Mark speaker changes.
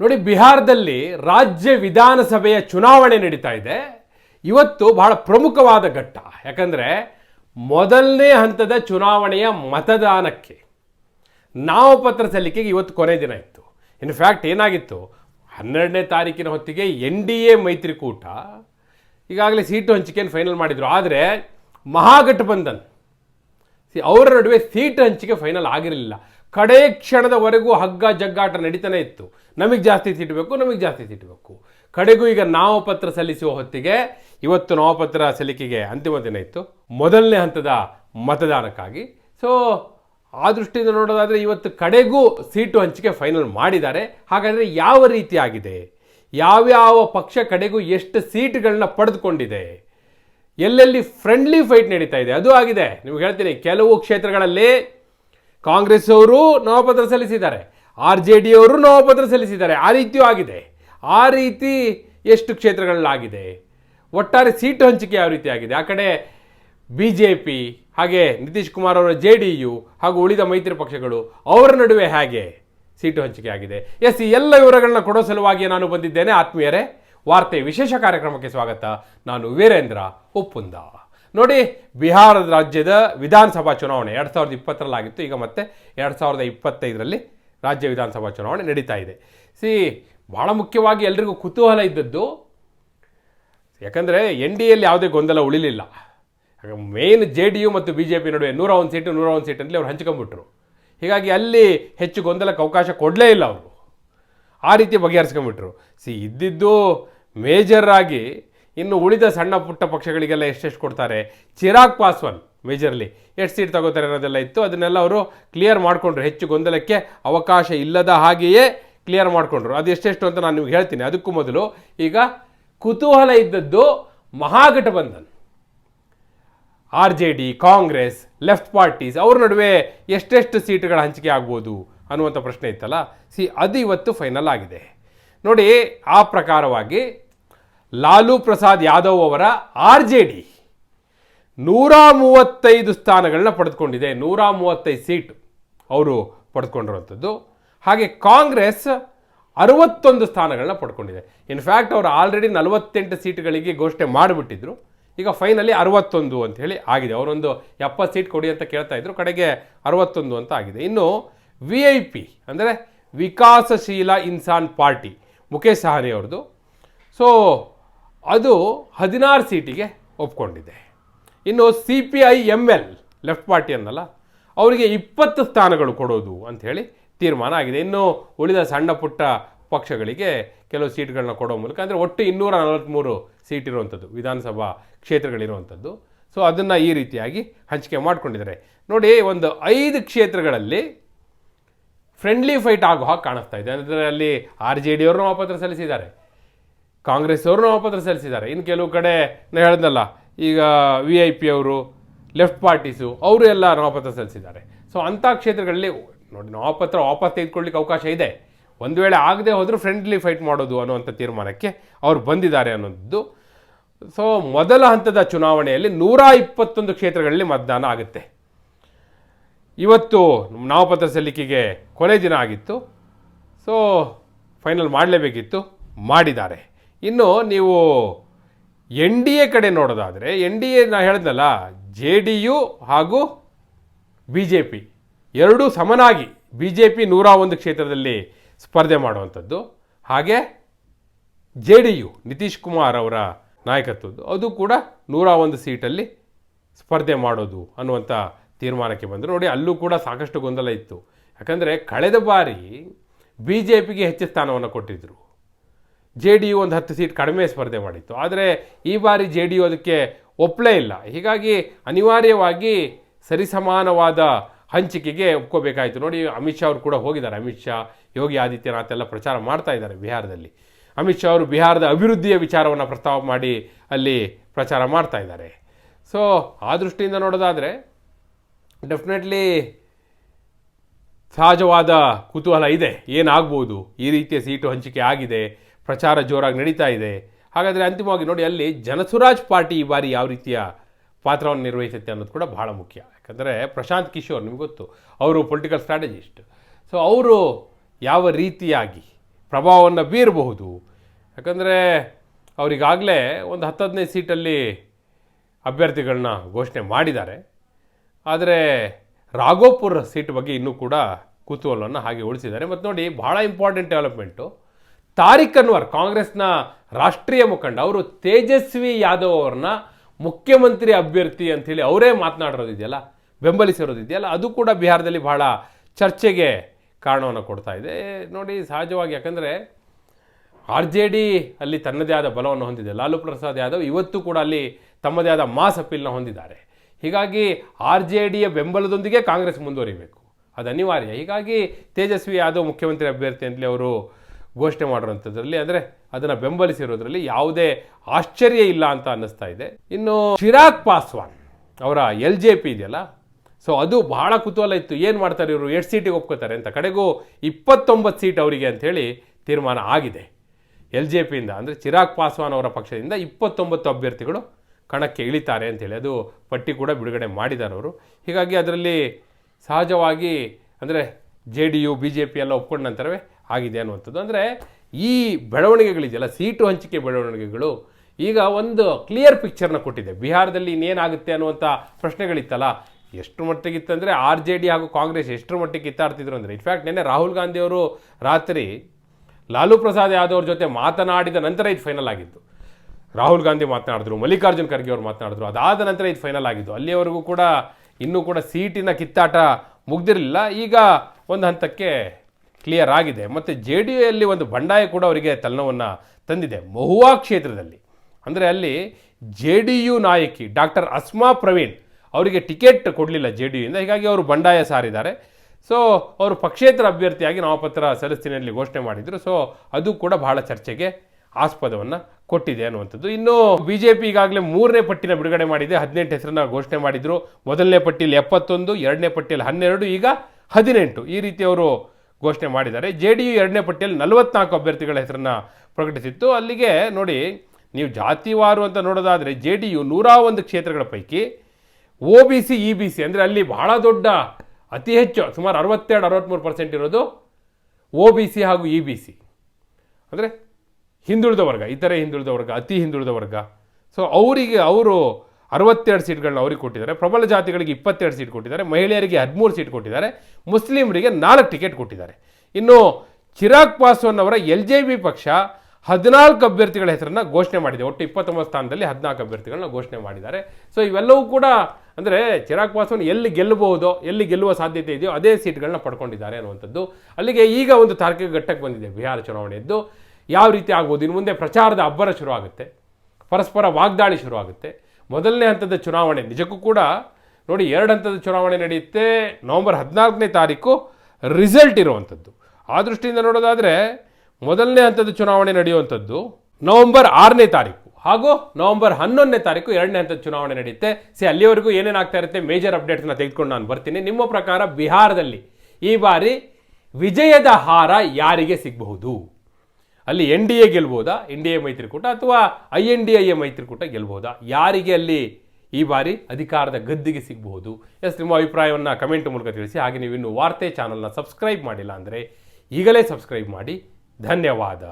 Speaker 1: ನೋಡಿ, ಬಿಹಾರದಲ್ಲಿ ರಾಜ್ಯ ವಿಧಾನಸಭೆಯ ಚುನಾವಣೆ ನಡೀತಾ ಇದೆ. ಇವತ್ತು ಬಹಳ ಪ್ರಮುಖವಾದ ಘಟ್ಟ. ಯಾಕಂದರೆ ಮೊದಲನೇ ಹಂತದ ಚುನಾವಣೆಯ ಮತದಾನಕ್ಕೆ ನಾಮಪತ್ರ ಸಲ್ಲಿಕೆಗೆ ಇವತ್ತು ಕೊನೆ ದಿನ ಇತ್ತು. ಇನ್ಫ್ಯಾಕ್ಟ್ ಏನಾಗಿತ್ತು? ಹನ್ನೆರಡನೇ ತಾರೀಕಿನ ಹೊತ್ತಿಗೆ ಎನ್ ಡಿ ಎ ಮೈತ್ರಿಕೂಟ ಈಗಾಗಲೇ ಸೀಟು ಹಂಚಿಕೆಯನ್ನು ಫೈನಲ್ ಮಾಡಿದರು. ಆದರೆ ಮಹಾಗಠಬಂಧನ್ ಸಿ, ಅವರ ನಡುವೆ ಸೀಟು ಹಂಚಿಕೆ ಫೈನಲ್ ಆಗಿರಲಿಲ್ಲ. ಕಡೇ ಕ್ಷಣದವರೆಗೂ ಹಗ್ಗ ಜಗ್ಗಾಟ ನಡೀತಾನೆ ಇತ್ತು. ನಮಗೆ ಜಾಸ್ತಿ ತಿಟ್ಟಬೇಕು ಬೇಕು ನಮಗೆ ಜಾಸ್ತಿ ತಿಟ್ಟಬೇಕು ಕಡೆಗೂ ಈಗ ನಾಮಪತ್ರ ಸಲ್ಲಿಸುವ ಹೊತ್ತಿಗೆ ಇವತ್ತು ನಾಮಪತ್ರ ಸಲ್ಲಿಕೆಗೆ ಅಂತಿಮ ದಿನ ಇತ್ತು. ಮೊದಲನೇ ಹಂತದ ಮತದಾನಕ್ಕಾಗಿ. ಸೊ ಆ ದೃಷ್ಟಿಯಿಂದ ನೋಡೋದಾದರೆ ಇವತ್ತು ಕಡೆಗೂ ಸೀಟು ಹಂಚಿಕೆ ಫೈನಲ್ ಮಾಡಿದ್ದಾರೆ. ಹಾಗಾದರೆ ಯಾವ ರೀತಿ ಆಗಿದೆ? ಯಾವ್ಯಾವ ಪಕ್ಷ ಕಡೆಗೂ ಎಷ್ಟು ಸೀಟ್ಗಳನ್ನ ಪಡೆದುಕೊಂಡಿದೆ? ಎಲ್ಲೆಲ್ಲಿ ಫ್ರೆಂಡ್ಲಿ ಫೈಟ್ ನಡೀತಾ ಇದೆ? ಅದು ಆಗಿದೆ. ನಿಮ್ಗೆ ಹೇಳ್ತೀನಿ, ಕೆಲವು ಕ್ಷೇತ್ರಗಳಲ್ಲಿ ಕಾಂಗ್ರೆಸ್ ಅವರು ನಾಮಪತ್ರ ಸಲ್ಲಿಸಿದ್ದಾರೆ. ಆರ್ ಜೆ ಡಿ ಅವರು ನಾಮಪತ್ರ ಸಲ್ಲಿಸಿದ್ದಾರೆ. ಆ ರೀತಿಯೂ ಆಗಿದೆ. ಆ ರೀತಿ ಎಷ್ಟು ಕ್ಷೇತ್ರಗಳಲ್ಲಾಗಿದೆ? ಒಟ್ಟಾರೆ ಸೀಟು ಹಂಚಿಕೆ ಯಾವ ರೀತಿ ಆಗಿದೆ? ಆ ಕಡೆ ಬಿ ಜೆ ಪಿ ಹಾಗೆ ನಿತೀಶ್ ಕುಮಾರ್ ಅವರ ಜೆ ಡಿ ಯು ಹಾಗೂ ಉಳಿದ ಮೈತ್ರಿ ಪಕ್ಷಗಳು ಅವರ ನಡುವೆ ಹೇಗೆ ಸೀಟು ಹಂಚಿಕೆ ಆಗಿದೆ? ಎಸ್, ಈ ಎಲ್ಲ ವಿವರಗಳನ್ನ ಕೊಡೋ ಸಲುವಾಗಿ ನಾನು ಬಂದಿದ್ದೇನೆ. ಆತ್ಮೀಯರೇ, ವಾರ್ತೆ ವಿಶೇಷ ಕಾರ್ಯಕ್ರಮಕ್ಕೆ ಸ್ವಾಗತ. ನಾನು ವೀರೇಂದ್ರ ಒಪ್ಪುಂದ. ನೋಡಿ ಬಿಹಾರ ರಾಜ್ಯದ ವಿಧಾನಸಭಾ ಚುನಾವಣೆ ಎರಡು ಸಾವಿರದ ಇಪ್ಪತ್ತರಲ್ಲಾಗಿತ್ತು. ಈಗ ಮತ್ತೆ ಎರಡು ಸಾವಿರದ ಇಪ್ಪತ್ತೈದರಲ್ಲಿ ರಾಜ್ಯ ವಿಧಾನಸಭಾ ಚುನಾವಣೆ ನಡೀತಾ ಇದೆ. ಸಿ ಭಾಳ ಮುಖ್ಯವಾಗಿ ಎಲ್ರಿಗೂ ಕುತೂಹಲ ಇದ್ದದ್ದು, ಯಾಕಂದರೆ ಎನ್ ಡಿ ಎಲ್ಲಿ ಯಾವುದೇ ಗೊಂದಲ ಉಳಿಲಿಲ್ಲ. ಮೇನ್ ಜೆ ಡಿ ಯು ಮತ್ತು ಬಿ ಜೆ ಪಿ ನಡುವೆ ನೂರ ಒಂದು ಸೀಟು ನೂರ ಒಂದು ಸೀಟಲ್ಲಿ ಅವ್ರು ಹಂಚ್ಕೊಂಡ್ಬಿಟ್ರು. ಹೀಗಾಗಿ ಅಲ್ಲಿ ಹೆಚ್ಚು ಗೊಂದಲಕ್ಕೆ ಅವಕಾಶ ಕೊಡಲೇ ಇಲ್ಲ ಅವರು. ಆ ರೀತಿ ಬಗೆಹರಿಸ್ಕೊಂಡ್ಬಿಟ್ರು. ಸಿ, ಇದ್ದಿದ್ದು ಮೇಜರ್ ಆಗಿ ಇನ್ನು ಉಳಿದ ಸಣ್ಣ ಪುಟ್ಟ ಪಕ್ಷಗಳಿಗೆಲ್ಲ ಎಷ್ಟೆಷ್ಟು ಕೊಡ್ತಾರೆ? ಚಿರಾಗ್ ಪಾಸ್ವಾನ್ ಮೇಜರ್ಲಿ ಎಷ್ಟು ಸೀಟ್ ತಗೋತಾರೆ ಅನ್ನೋದೆಲ್ಲ ಇತ್ತು. ಅದನ್ನೆಲ್ಲ ಅವರು ಕ್ಲಿಯರ್ ಮಾಡಿಕೊಂಡ್ರು. ಹೆಚ್ಚು ಗೊಂದಲಕ್ಕೆ ಅವಕಾಶ ಇಲ್ಲದ ಹಾಗೆಯೇ ಕ್ಲಿಯರ್ ಮಾಡಿಕೊಂಡ್ರು. ಅದು ಎಷ್ಟೆಷ್ಟು ಅಂತ ನಾನು ನಿಮ್ಗೆ ಹೇಳ್ತೀನಿ. ಅದಕ್ಕೂ ಮೊದಲು ಈಗ ಕುತೂಹಲ ಇದ್ದದ್ದು Mahagathbandhan. R J D, Congress left parties ಅವ್ರ ನಡುವೆ ಎಷ್ಟೆಷ್ಟು ಸೀಟುಗಳ ಹಂಚಿಕೆ ಆಗ್ಬೋದು ಅನ್ನುವಂಥ ಪ್ರಶ್ನೆ ಇತ್ತಲ್ಲ? ಸಿ, ಅದು ಇವತ್ತು ಫೈನಲ್ ಆಗಿದೆ. ನೋಡಿ, ಆ ಪ್ರಕಾರವಾಗಿ ಲಾಲು ಪ್ರಸಾದ್ ಯಾದವ್ ಅವರ ಆರ್ ಜೆ ಡಿ. ನೂರ ಮೂವತ್ತೈದು ಸ್ಥಾನಗಳನ್ನ ಪಡೆದುಕೊಂಡಿದೆ. ನೂರ ಮೂವತ್ತೈದು ಸೀಟ್ ಅವರು ಪಡೆದುಕೊಂಡಿರುವಂಥದ್ದು. ಹಾಗೆ ಕಾಂಗ್ರೆಸ್ ಅರವತ್ತೊಂದು ಸ್ಥಾನಗಳನ್ನ ಪಡ್ಕೊಂಡಿದೆ. ಇನ್ಫ್ಯಾಕ್ಟ್ ಅವರು ಆಲ್ರೆಡಿ ನಲವತ್ತೆಂಟು ಸೀಟ್ಗಳಿಗೆ ಘೋಷಣೆ ಮಾಡಿಬಿಟ್ಟಿದ್ರು. ಈಗ ಫೈನಲಿ ಅರವತ್ತೊಂದು ಅಂತ ಹೇಳಿ ಆಗಿದೆ. ಅವರೊಂದು ಎಪ್ಪತ್ತು ಸೀಟ್ ಕೊಡಿ ಅಂತ ಕೇಳ್ತಾ ಇದ್ರು. ಕಡೆಗೆ ಅರವತ್ತೊಂದು ಅಂತ ಆಗಿದೆ. ಇನ್ನು ವಿ ಐ ಪಿ ಅಂದರೆ ವಿಕಾಸಶೀಲ ಇನ್ಸಾನ್ ಪಾರ್ಟಿ, ಮುಖೇಶ್ ಸಹಾನಿ ಅವ್ರದ್ದು. ಸೊ ಅದು ಹದಿನಾರು ಸೀಟಿಗೆ ಒಪ್ಕೊಂಡಿದೆ. ಇನ್ನು C P I M L left party ಅನ್ನಲ್ಲ, ಅವರಿಗೆ ಇಪ್ಪತ್ತು ಸ್ಥಾನಗಳು ಕೊಡೋದು ಅಂಥೇಳಿ ತೀರ್ಮಾನ ಆಗಿದೆ. ಇನ್ನು ಉಳಿದ ಸಣ್ಣ ಪುಟ್ಟ ಪಕ್ಷಗಳಿಗೆ ಕೆಲವು ಸೀಟ್ಗಳನ್ನ ಕೊಡೋ ಮೂಲಕ, ಅಂದರೆ ಒಟ್ಟು ಇನ್ನೂರ ನಲವತ್ತ್ಮೂರು ಸೀಟ್ ಇರುವಂಥದ್ದು, ವಿಧಾನಸಭಾ ಕ್ಷೇತ್ರಗಳಿರುವಂಥದ್ದು. ಸೊ ಅದನ್ನು ಈ ರೀತಿಯಾಗಿ ಹಂಚಿಕೆ ಮಾಡಿಕೊಂಡಿದ್ದಾರೆ. ನೋಡಿ, ಒಂದು ಐದು ಕ್ಷೇತ್ರಗಳಲ್ಲಿ ಫ್ರೆಂಡ್ಲಿ ಫೈಟ್ ಆಗೋ ಹಾಗೆ ಕಾಣಿಸ್ತಾ ಇದೆ. ಅಂದರೆ ಅಲ್ಲಿ ಆರ್ ಜೆ ಡಿಯವರು ನಾಮಪತ್ರ ಸಲ್ಲಿಸಿದ್ದಾರೆ. ಕಾಂಗ್ರೆಸ್ ಅವರು ನಾಮಪತ್ರ ಸಲ್ಲಿಸಿದ್ದಾರೆ. ಇನ್ನು ಕೆಲವು ಕಡೆ ನಾನು ಹೇಳಿದ್ನಲ್ಲ ಈಗ ವಿ ಐ ಪಿ ಅವರು ಲೆಫ್ಟ್ ಪಾರ್ಟೀಸು ಅವರು ಎಲ್ಲ ನಾಮಪತ್ರ ಸಲ್ಲಿಸಿದ್ದಾರೆ. ಸೊ ಅಂಥ ಕ್ಷೇತ್ರಗಳಲ್ಲಿ ನೋಡಿ ನಾಮಪತ್ರ ವಾಪಸ್ ತೆಗೆದುಕೊಳ್ಳಿಕ್ಕೆ ಅವಕಾಶ ಇದೆ. ಒಂದು ವೇಳೆ ಆಗದೆ ಹೋದರೂ ಫ್ರೆಂಡ್ಲಿ ಫೈಟ್ ಮಾಡೋದು ಅನ್ನುವಂಥ ತೀರ್ಮಾನಕ್ಕೆ ಅವರು ಬಂದಿದ್ದಾರೆ ಅನ್ನೋದು. ಸೊ ಮೊದಲ ಹಂತದ ಚುನಾವಣೆಯಲ್ಲಿ ನೂರ ಇಪ್ಪತ್ತೊಂದು ಕ್ಷೇತ್ರಗಳಲ್ಲಿ ಮತದಾನ ಆಗುತ್ತೆ. ಇವತ್ತು ನಾಮಪತ್ರ ಸಲ್ಲಿಕೆಗೆ ಕೊನೆ ದಿನ ಆಗಿತ್ತು. ಸೊ ಫೈನಲ್ ಮಾಡಲೇಬೇಕಿತ್ತು. ಮಾಡಿದ್ದಾರೆ. ಇನ್ನು ನೀವು ಎನ್ ಡಿ ಎ ಕಡೆ ನೋಡೋದಾದರೆ, ಎನ್ ಡಿ ಎ ನಾ ಹೇಳಿದ್ನಲ್ಲ, ಜೆ ಡಿ ಯು ಹಾಗೂ ಬಿ ಜೆ ಪಿ. ಎರಡೂ ಸಮನಾಗಿ ಬಿ ಜೆ ಪಿ ನೂರ ಒಂದು ಕ್ಷೇತ್ರದಲ್ಲಿ ಸ್ಪರ್ಧೆ ಮಾಡುವಂಥದ್ದು. ಹಾಗೆ J D U Nitish Kumar ಅವರ ನಾಯಕತ್ವದ್ದು. ಅದು ಕೂಡ ನೂರ ಒಂದು ಸೀಟಲ್ಲಿ ಸ್ಪರ್ಧೆ ಮಾಡೋದು ಅನ್ನುವಂಥ ತೀರ್ಮಾನಕ್ಕೆ ಬಂದರು ನೋಡಿ, ಅಲ್ಲೂ ಕೂಡ ಸಾಕಷ್ಟು ಗೊಂದಲ ಇತ್ತು. ಯಾಕಂದರೆ, ಕಳೆದ ಬಾರಿ ಬಿ ಜೆ ಪಿಗೆ ಹೆಚ್ಚು ಸ್ಥಾನವನ್ನು ಕೊಟ್ಟಿದ್ದರು ಜೆ ಡಿ ಯು ಒಂದು ಹತ್ತು ಸೀಟ್ ಕಡಿಮೆ ಸ್ಪರ್ಧೆ ಮಾಡಿತ್ತು. ಆದರೆ ಈ ಬಾರಿ ಜೆ ಡಿ ಯು ಅದಕ್ಕೆ ಒಪ್ಪಲೇ ಇಲ್ಲ. ಹೀಗಾಗಿ ಅನಿವಾರ್ಯವಾಗಿ ಸರಿಸಮಾನವಾದ ಹಂಚಿಕೆಗೆ ಒಪ್ಕೋಬೇಕಾಯಿತು. ನೋಡಿ, ಅಮಿತ್ ಶಾ ಅವರು ಕೂಡ ಹೋಗಿದ್ದಾರೆ. ಅಮಿತ್ ಶಾ, ಯೋಗಿ ಆದಿತ್ಯನಾಥ್ ಎಲ್ಲ ಪ್ರಚಾರ ಮಾಡ್ತಾ ಇದ್ದಾರೆ ಬಿಹಾರದಲ್ಲಿ. ಅಮಿತ್ ಶಾ ಅವರು ಬಿಹಾರದ ಅಭಿವೃದ್ಧಿಯ ವಿಚಾರವನ್ನು ಪ್ರಸ್ತಾವ ಮಾಡಿ ಅಲ್ಲಿ ಪ್ರಚಾರ ಮಾಡ್ತಾ ಇದ್ದಾರೆ. ಸೊ ಆ ದೃಷ್ಟಿಯಿಂದ ನೋಡೋದಾದರೆ ಡೆಫಿನೆಟ್ಲಿ ಸಹಜವಾದ ಕುತೂಹಲ ಇದೆ. ಏನಾಗ್ಬೋದು? ಈ ರೀತಿಯ ಸೀಟು ಹಂಚಿಕೆ ಆಗಿದೆ. ಪ್ರಚಾರ ಜೋರಾಗಿ ನಡೀತಾ ಇದೆ. ಹಾಗಾದರೆ ಅಂತಿಮವಾಗಿ ನೋಡಿ, ಅಲ್ಲಿ ಜನಸುರಾಜ್ ಪಾರ್ಟಿ ಈ ಬಾರಿ ಯಾವ ರೀತಿಯ ಪಾತ್ರವನ್ನು ನಿರ್ವಹಿಸುತ್ತೆ ಅನ್ನೋದು ಕೂಡ ಬಹಳ ಮುಖ್ಯ. ಯಾಕಂದರೆ ಪ್ರಶಾಂತ್ ಕಿಶೋರ್, ನಿಮ್ಗೆ ಗೊತ್ತು, ಅವರು ಪೊಲಿಟಿಕಲ್ ಸ್ಟ್ರಾಟಜಿಸ್ಟ್ ಸೊ ಅವರು ಯಾವ ರೀತಿಯಾಗಿ ಪ್ರಭಾವವನ್ನು ಬೀರಬಹುದು? ಯಾಕಂದರೆ ಅವರಿಗಾಗಲೇ ಒಂದು ಹತ್ತು ಹದಿನೈದು ಸೀಟಲ್ಲಿ ಅಭ್ಯರ್ಥಿಗಳನ್ನ ಘೋಷಣೆ ಮಾಡಿದ್ದಾರೆ. ಆದರೆ ರಾಘೋಪುರ ಸೀಟ್ ಬಗ್ಗೆ ಇನ್ನೂ ಕೂಡ ಕುತೂಹಲವನ್ನು ಹಾಗೆ ಉಳಿಸಿದ್ದಾರೆ. ಮತ್ತು ನೋಡಿ, ಬಹಳ ಇಂಪಾರ್ಟೆಂಟ್ ಡೆವಲಪ್ಮೆಂಟು ತಾರಿಕ್ ಅನ್ವರ್, ಕಾಂಗ್ರೆಸ್ನ ರಾಷ್ಟ್ರೀಯ ಮುಖಂಡ. ಅವರು ತೇಜಸ್ವಿ ಯಾದವ್ ಅವ್ರನ್ನ ಮುಖ್ಯಮಂತ್ರಿ ಅಭ್ಯರ್ಥಿ ಅಂಥೇಳಿ ಅವರೇ ಮಾತನಾಡಿರೋದಿದೆಯಲ್ಲ ಬೆಂಬಲಿಸಿರೋದಿದೆಯಲ್ಲ ಅದು ಕೂಡ ಬಿಹಾರದಲ್ಲಿ ಬಹಳ ಚರ್ಚೆಗೆ ಕಾರಣವನ್ನು ಕೊಡ್ತಾ ಇದೆ. ನೋಡಿ, ಸಹಜವಾಗಿ ಯಾಕಂದರೆ ಆರ್ ಜೆ ಡಿ ಅಲ್ಲಿ ತನ್ನದೇ ಆದ ಬಲವನ್ನು ಹೊಂದಿದೆ. ಲಾಲು ಪ್ರಸಾದ್ ಯಾದವ್ ಇವತ್ತು ಕೂಡ ಅಲ್ಲಿ ತಮ್ಮದೇ ಆದ ಮಾಸ್ ಅಪೀಲ್ನ ಹೊಂದಿದ್ದಾರೆ. ಹೀಗಾಗಿ ಆರ್ ಜೆ ಡಿಯ ಬೆಂಬಲದೊಂದಿಗೆ ಕಾಂಗ್ರೆಸ್ ಮುಂದುವರಿಬೇಕು. ಅದು ಅನಿವಾರ್ಯ. ಹೀಗಾಗಿ ತೇಜಸ್ವಿ ಯಾದವ್ ಮುಖ್ಯಮಂತ್ರಿ ಅಭ್ಯರ್ಥಿ ಅಂತಲೇ ಅವರು ಘೋಷಣೆ ಮಾಡುವಂಥದ್ರಲ್ಲಿ ಅಂದರೆ ಅದನ್ನು ಬೆಂಬಲಿಸಿರೋದ್ರಲ್ಲಿ ಯಾವುದೇ ಆಶ್ಚರ್ಯ ಇಲ್ಲ ಅಂತ ಅನ್ನಿಸ್ತಾ ಇದೆ. ಇನ್ನು ಚಿರಾಗ್ ಪಾಸ್ವಾನ್ ಅವರ ಎಲ್ ಜೆ ಪಿ ಇದೆಯಲ್ಲ ಸೊ ಅದು ಬಹಳ ಕುತೂಹಲ ಇತ್ತು. ಏನು ಮಾಡ್ತಾರೆ ಇವರು? ಎಷ್ಟು ಸೀಟಿಗೆ ಒಪ್ಕೋತಾರೆ ಅಂತ. ಕಡೆಗೂ ಇಪ್ಪತ್ತೊಂಬತ್ತು ಸೀಟ್ ಅವರಿಗೆ ಅಂಥೇಳಿ ತೀರ್ಮಾನ ಆಗಿದೆ. ಎಲ್ ಜೆ ಪಿಯಿಂದ ಅಂದರೆ ಚಿರಾಗ್ ಪಾಸ್ವಾನ್ ಅವರ ಪಕ್ಷದಿಂದ ಇಪ್ಪತ್ತೊಂಬತ್ತು ಅಭ್ಯರ್ಥಿಗಳು ಕಣಕ್ಕೆ ಇಳಿತಾರೆ ಅಂಥೇಳಿ ಅದು ಪಟ್ಟಿ ಕೂಡ ಬಿಡುಗಡೆ ಮಾಡಿದ್ದಾರೆ ಅವರು. ಹೀಗಾಗಿ ಅದರಲ್ಲಿ ಸಹಜವಾಗಿ ಅಂದರೆ J D U, B J P ಎಲ್ಲ ಒಪ್ಕೊಂಡ ನಂತರವೇ ಆಗಿದೆ ಅನ್ನುವಂಥದ್ದು. ಅಂದರೆ ಈ ಬೆಳವಣಿಗೆಗಳಿದೆಯಲ್ಲ, ಸೀಟು ಹಂಚಿಕೆ ಬೆಳವಣಿಗೆಗಳು, ಈಗ ಒಂದು ಕ್ಲಿಯರ್ ಪಿಕ್ಚರ್ನ ಕೊಟ್ಟಿದೆ. ಬಿಹಾರದಲ್ಲಿ ಇನ್ನೇನಾಗುತ್ತೆ ಅನ್ನುವಂಥ ಪ್ರಶ್ನೆಗಳಿತ್ತಲ್ಲ. ಎಷ್ಟು ಮಟ್ಟಿಗಿತ್ತಂದರೆ ಆರ್ ಜೆ ಡಿ ಹಾಗೂ ಕಾಂಗ್ರೆಸ್ ಎಷ್ಟರ ಮಟ್ಟಿಗೆ ಕಿತ್ತಾಡ್ತಿದ್ರು ಅಂದರೆ ಇನ್ಫ್ಯಾಕ್ಟ್ ನಿನ್ನೆ ರಾಹುಲ್ ಗಾಂಧಿ ಅವರು ರಾತ್ರಿ ಲಾಲು ಪ್ರಸಾದ್ ಯಾದವ್ ಅವ್ರ ಜೊತೆ ಮಾತನಾಡಿದ ನಂತರ ಇದು ಫೈನಲ್ ಆಗಿತ್ತು. ರಾಹುಲ್ ಗಾಂಧಿ ಮಾತನಾಡಿದ್ರು, ಮಲ್ಲಿಕಾರ್ಜುನ್ ಖರ್ಗೆ ಅವರು ಮಾತನಾಡಿದ್ರು, ಅದಾದ ನಂತರ ಇದು ಫೈನಲ್ ಆಗಿದ್ದು. ಅಲ್ಲಿಯವರೆಗೂ ಕೂಡ ಇನ್ನೂ ಕೂಡ ಸೀಟಿನ ಕಿತ್ತಾಟ ಮುಗ್ದಿರಲಿಲ್ಲ. ಈಗ ಒಂದು ಹಂತಕ್ಕೆ ಕ್ಲಿಯರ್ ಆಗಿದೆ. ಮತ್ತು ಜೆ ಡಿ ಒಂದು ಬಂಡಾಯ ಕೂಡ ಅವರಿಗೆ ತಲೆನೋವನ್ನು ತಂದಿದೆ. ಮಹುವಾ ಕ್ಷೇತ್ರದಲ್ಲಿ. ಅಂದರೆ ಅಲ್ಲಿ ಜೆ ಡಿ ಯು ನಾಯಕಿ ಡಾಕ್ಟರ್ ಅಸ್ಮಾ ಪ್ರವೀಣ್ ಅವರಿಗೆ ಟಿಕೆಟ್ ಕೊಡಲಿಲ್ಲ ಜೆ ಡಿ ಯುಯಿಂದ ಹೀಗಾಗಿ ಅವರು ಬಂಡಾಯ ಸಾರಿದ್ದಾರೆ. ಸೊ ಅವರು ಪಕ್ಷೇತರ ಅಭ್ಯರ್ಥಿಯಾಗಿ ನಾಮಪತ್ರ ಸಲ್ಲಿಸ್ತಿನಲ್ಲಿ ಘೋಷಣೆ ಮಾಡಿದರು. ಸೊ ಅದು ಕೂಡ ಬಹಳ ಚರ್ಚೆಗೆ ಆಸ್ಪದವನ್ನು ಕೊಟ್ಟಿದೆ ಅನ್ನುವಂಥದ್ದು. ಇನ್ನು ಬಿ ಜೆ ಪಿ ಈಗಾಗಲೇ ಮೂರನೇ ಪಟ್ಟಿನ ಬಿಡುಗಡೆ ಮಾಡಿದೆ. ಹದಿನೆಂಟು ಹೆಸರನ್ನ ಘೋಷಣೆ ಮಾಡಿದರು. ಮೊದಲನೇ ಪಟ್ಟಿಯಲ್ಲಿ ಎಪ್ಪತ್ತೊಂದು, ಎರಡನೇ ಪಟ್ಟಿಯಲ್ಲಿ ಹನ್ನೆರಡು, ಈಗ ಹದಿನೆಂಟು. ಈ ರೀತಿ ಅವರು ಘೋಷಣೆ ಮಾಡಿದ್ದಾರೆ. ಜೆ ಡಿ ಯು ಎರಡನೇ ಪಟ್ಟಿಯಲ್ಲಿ ನಲವತ್ನಾಲ್ಕು ಅಭ್ಯರ್ಥಿಗಳ ಹೆಸರನ್ನು ಪ್ರಕಟಿಸಿತ್ತು. ಅಲ್ಲಿಗೆ ನೋಡಿ, ನೀವು ಜಾತಿವಾರು ಅಂತ ನೋಡೋದಾದರೆ ಜೆ ಡಿ ಯು ನೂರ ಒಂದು ಕ್ಷೇತ್ರಗಳ ಪೈಕಿ O B C, E B C ಅಂದರೆ ಅಲ್ಲಿ ಬಹಳ ದೊಡ್ಡ, ಅತಿ ಹೆಚ್ಚು, ಸುಮಾರು ಅರವತ್ತೆರಡು ಅರವತ್ತ್ಮೂರು ಪರ್ಸೆಂಟ್ ಇರೋದು ಒ ಬಿ ಸಿ ಹಾಗೂ ಇ ಬಿ ಸಿ. ಅಂದರೆ ಹಿಂದುಳಿದ ವರ್ಗ, ಇತರೆ ಹಿಂದುಳಿದ ವರ್ಗ, ಅತಿ ಹಿಂದುಳಿದ ವರ್ಗ. ಸೊ ಅವರಿಗೆ, ಅವರು ಅರವತ್ತೆರಡು ಸೀಟ್ಗಳನ್ನ ಅವ್ರಿಗೆ ಕೊಟ್ಟಿದ್ದಾರೆ. ಪ್ರಬಲ ಜಾತಿಗಳಿಗೆ ಇಪ್ಪತ್ತೆರಡು ಸೀಟ್ ಕೊಟ್ಟಿದ್ದಾರೆ. ಮಹಿಳೆಯರಿಗೆ ಹದಿಮೂರು ಸೀಟ್ ಕೊಟ್ಟಿದ್ದಾರೆ. ಮುಸ್ಲಿಮರಿಗೆ ನಾಲ್ಕು ಟಿಕೆಟ್ ಕೊಟ್ಟಿದ್ದಾರೆ. ಇನ್ನು ಚಿರಾಗ್ ಪಾಸ್ವಾನ್ ಅವರ ಎಲ್ ಜೆ ಬಿ ಪಕ್ಷ ಹದಿನಾಲ್ಕು ಅಭ್ಯರ್ಥಿಗಳ ಹೆಸರನ್ನ ಘೋಷಣೆ ಮಾಡಿದೆ. ಒಟ್ಟು ಇಪ್ಪತ್ತೊಂಬತ್ತು ಸ್ಥಾನದಲ್ಲಿ ಹದಿನಾಲ್ಕು ಅಭ್ಯರ್ಥಿಗಳನ್ನ ಘೋಷಣೆ ಮಾಡಿದ್ದಾರೆ. ಸೊ ಇವೆಲ್ಲವೂ ಕೂಡ ಅಂದರೆ ಚಿರಾಗ್ ಪಾಸ್ವಾನ್ ಎಲ್ಲಿ ಗೆಲ್ಲಬಹುದೋ, ಎಲ್ಲಿ ಗೆಲ್ಲುವ ಸಾಧ್ಯತೆ ಇದೆಯೋ ಅದೇ ಸೀಟ್ಗಳನ್ನ ಪಡ್ಕೊಂಡಿದ್ದಾರೆ ಅನ್ನುವಂಥದ್ದು. ಅಲ್ಲಿಗೆ ಈಗ ಒಂದು ತಾರ್ಕಿಕ ಘಟ್ಟಕ್ಕೆ ಬಂದಿದೆ. ಬಿಹಾರ ಚುನಾವಣೆಯದ್ದು. ಯಾವ ರೀತಿ ಆಗ್ಬೋದು? ಇನ್ನು ಮುಂದೆ ಪ್ರಚಾರದ ಅಬ್ಬರ ಶುರುವಾಗುತ್ತೆ. ಪರಸ್ಪರ ವಾಗ್ದಾಳಿ ಶುರು ಆಗುತ್ತೆ ಮೊದಲನೇ ಹಂತದ ಚುನಾವಣೆ. ನಿಜಕ್ಕೂ ಕೂಡ ನೋಡಿ, ಎರಡು ಹಂತದ ಚುನಾವಣೆ ನಡೆಯುತ್ತೆ. ನವೆಂಬರ್ ಹದಿನಾಲ್ಕನೇ ತಾರೀಕು ರಿಸಲ್ಟ್ ಇರುವಂಥದ್ದು. ಆ ದೃಷ್ಟಿಯಿಂದ ನೋಡೋದಾದರೆ ಮೊದಲನೇ ಹಂತದ ಚುನಾವಣೆ ನಡೆಯುವಂಥದ್ದು ನವೆಂಬರ್ ಆರನೇ ತಾರೀಕು. ಹಾಗೂ ನವೆಂಬರ್ ಹನ್ನೊಂದನೇ ತಾರೀಕು ಎರಡನೇ ಹಂತದ ಚುನಾವಣೆ ನಡೆಯುತ್ತೆ. ಸಿ ಅಲ್ಲಿವರೆಗೂ ಏನೇನಾಗ್ತಾ ಇರುತ್ತೆ? ಮೇಜರ್ ಅಪ್ಡೇಟ್ಸ್ನ ತೆಗೆದುಕೊಂಡು ನಾನು ಬರ್ತೀನಿ. ನಿಮ್ಮ ಪ್ರಕಾರ ಬಿಹಾರದಲ್ಲಿ ಈ ಬಾರಿ ವಿಜಯದ ಹಾರ ಯಾರಿಗೆ ಸಿಗಬಹುದು? ಅಲ್ಲಿ ಎನ್ ಡಿ ಎ ಗೆಲ್ಬೋದಾ? ಎನ್ ಡಿ ಎ ಮೈತ್ರಿಕೂಟ ಅಥವಾ I N D I A ಮೈತ್ರಿಕೂಟ ಗೆಲ್ಬೋದಾ? ಯಾರಿಗೆ ಅಲ್ಲಿ ಈ ಬಾರಿ ಅಧಿಕಾರದ ಗದ್ದಿಗೆ ಸಿಗಬಹುದು? ಎಸ್, ನಿಮ್ಮ ಅಭಿಪ್ರಾಯವನ್ನು ಕಮೆಂಟ್ ಮೂಲಕ ತಿಳಿಸಿ. ಹಾಗೆ ನೀವು ಇನ್ನು ವಾರ್ತೆ ಚಾನಲ್ನ ಸಬ್ಸ್ಕ್ರೈಬ್ ಮಾಡಿಲ್ಲ ಅಂದರೆ ಈಗಲೇ ಸಬ್ಸ್ಕ್ರೈಬ್ ಮಾಡಿ. ಧನ್ಯವಾದ.